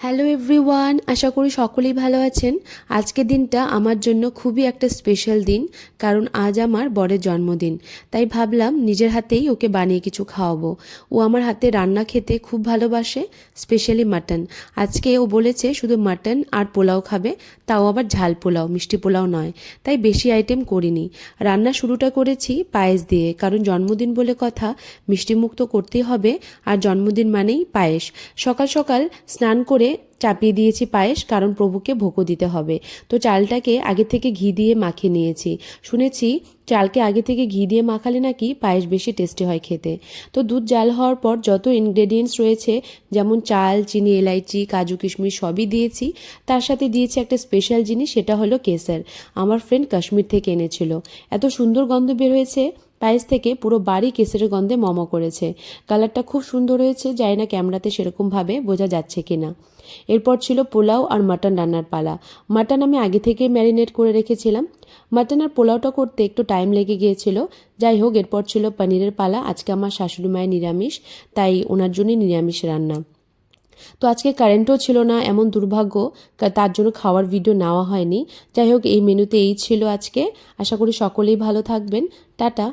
Hello everyone আশা করি সকলেই ভালো আছেন। আজকের দিনটা আমার জন্য খুবই একটা স্পেশাল দিন, কারণ আজ আমার বরের জন্মদিন। তাই ভাবলাম নিজের হাতেই ওকে বানিয়ে কিছু খাওয়াবো। ও আমার হাতে রান্না খেতে খুব ভালোবাসে স্পেশালি মাটন আজকে ও বলেছে শুধু মাটন আর পোলাও খাবে, তাও আবার ঝাল পোলাও, মিষ্টি পোলাও নয়। তাই বেশি আইটেম করিনি। রান্না শুরুটা করেছি পায়েস দিয়ে, কারণ জন্মদিন বলে কথা, মিষ্টিমুক্ত করতেই হবে, আর জন্মদিন মানেই পায়েস। সকাল সকাল স্নান করে চাপিয়ে দিয়েছি পায়েস, কারণ প্রভুকে ভোগও দিতে হবে। তো চালটাকে আগে থেকে ঘি দিয়ে মাখিয়ে নিয়েছি। শুনেছি চালকে আগে থেকে ঘি দিয়ে মাখালে নাকি পায়েস বেশি টেস্টি হয় খেতে। তো দুধ জাল হওয়ার পর যত ইনগ্রেডিয়েন্টস রয়েছে, যেমন চাল, চিনি, এলাইচি, কাজু, কিশমিশ সবই দিয়েছি। তার সাথে দিয়েছি একটা স্পেশাল জিনিস, সেটা হলো কেসার। আমার ফ্রেন্ড কাশ্মীর থেকে এনেছিল। এত সুন্দর গন্ধ বের হয়েছে। পায়েস থেকে পুরো বাড়ি কেসের গন্ধে মম করেছে। কালারটা খুব সুন্দর হয়েছে, জানি না ক্যামেরাতে সেরকমভাবে বোঝা যাচ্ছে কি না এরপর ছিল পোলাও আর মাটন রান্নার পালা। মাটন আমি আগে থেকে ম্যারিনেট করে রেখেছিলাম। মাটন আর পোলাওটা করতে একটু টাইম লেগে গিয়েছিল। যাই হোক, এরপর ছিল পনিরের পালা। আজকে আমার শাশুড়ি মায়ের নিরামিষ, তাই ওনার জন্যই নিরামিষ রান্না। তো আজকে কারেন্টও ছিল না, এমন দুর্ভাগ্য তার জন্য খাওয়ার ভিডিও নেওয়া হয়নি। যাই হোক, এই মেনুতে এই ছিল আজকে। আশা করি সকলেই ভালো থাকবেন। টাটা।